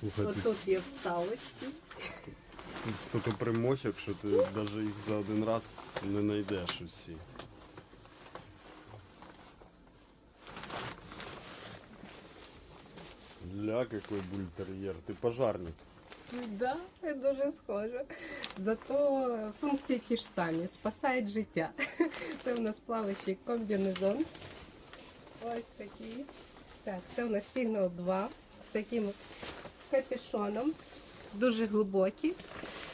Слухай, От тут є вставочки. тут стільки примочок, що ти навіть їх за один раз не знайдеш усі. Ля, какой бультер'єр. Ти пожарник. Да, дуже схоже. Зато функції ті ж самі, спасають життя. Це у нас плаваючий комбінезон. Ось такий. Так, це у нас Signal 2 з таким капюшоном. Дуже глибокий,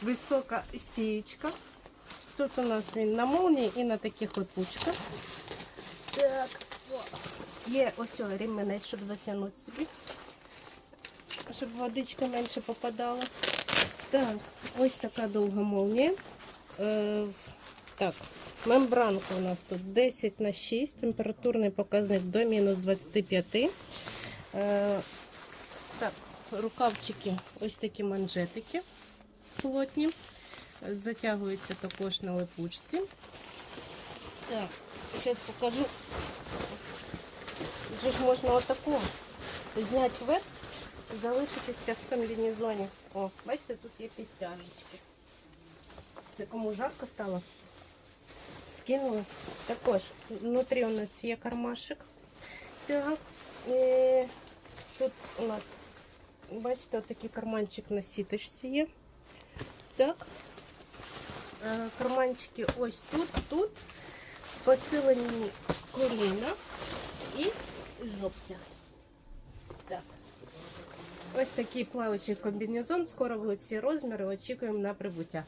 висока стієчка. Тут у нас він на молнії і на таких липучках. Так, є ось ремінець, щоб затягнути собі щоб водичка менше попадала. Так, ось така довга молнія. Е, так, мембранка у нас тут 10 на 6, температурний показник до мінус 25. Е, так, рукавчики, ось такі манжетики плотні. Затягуються також на липучці. Так, зараз покажу. Вже ж можна отаку зняти верх залишитися в комбінезоні. О, бачите, тут є підтяжечки. Це кому жарко стало? Скинули. Також внутрі у нас є кармашик. Так. І тут у нас, бачите, отакий карманчик на сіточці є. Так. Е, Карманчики ось тут, тут. Посилені коліна і жопця. Так. Ось такий плавучий комбінезон. Скоро будуть всі розміри. Очікуємо на прибуття.